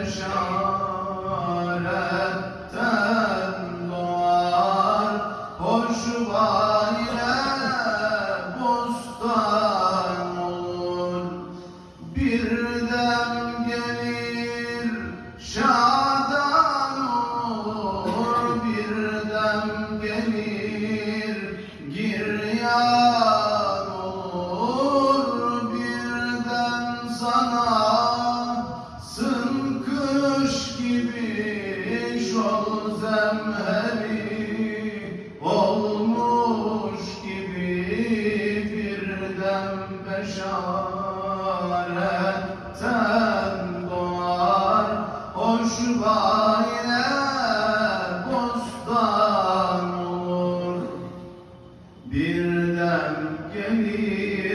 beşaretten doğar Hoş bayre zemheri olmuş gibi birden beşaretten doğar hoş bayre bostan birden gelir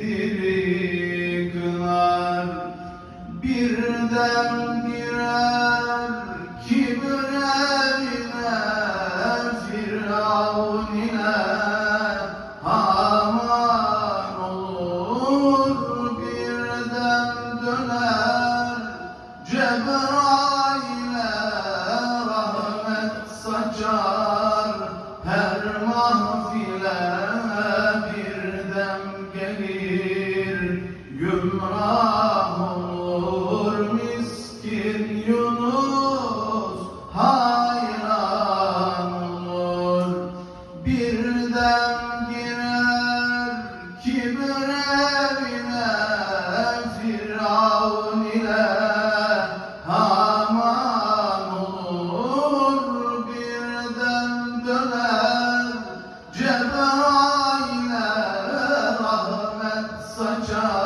diri birden girer kibir evine Firavun ile olur. Birden döner Cebrail'e rahmet saçar döner Cebrail'e rahmet saçar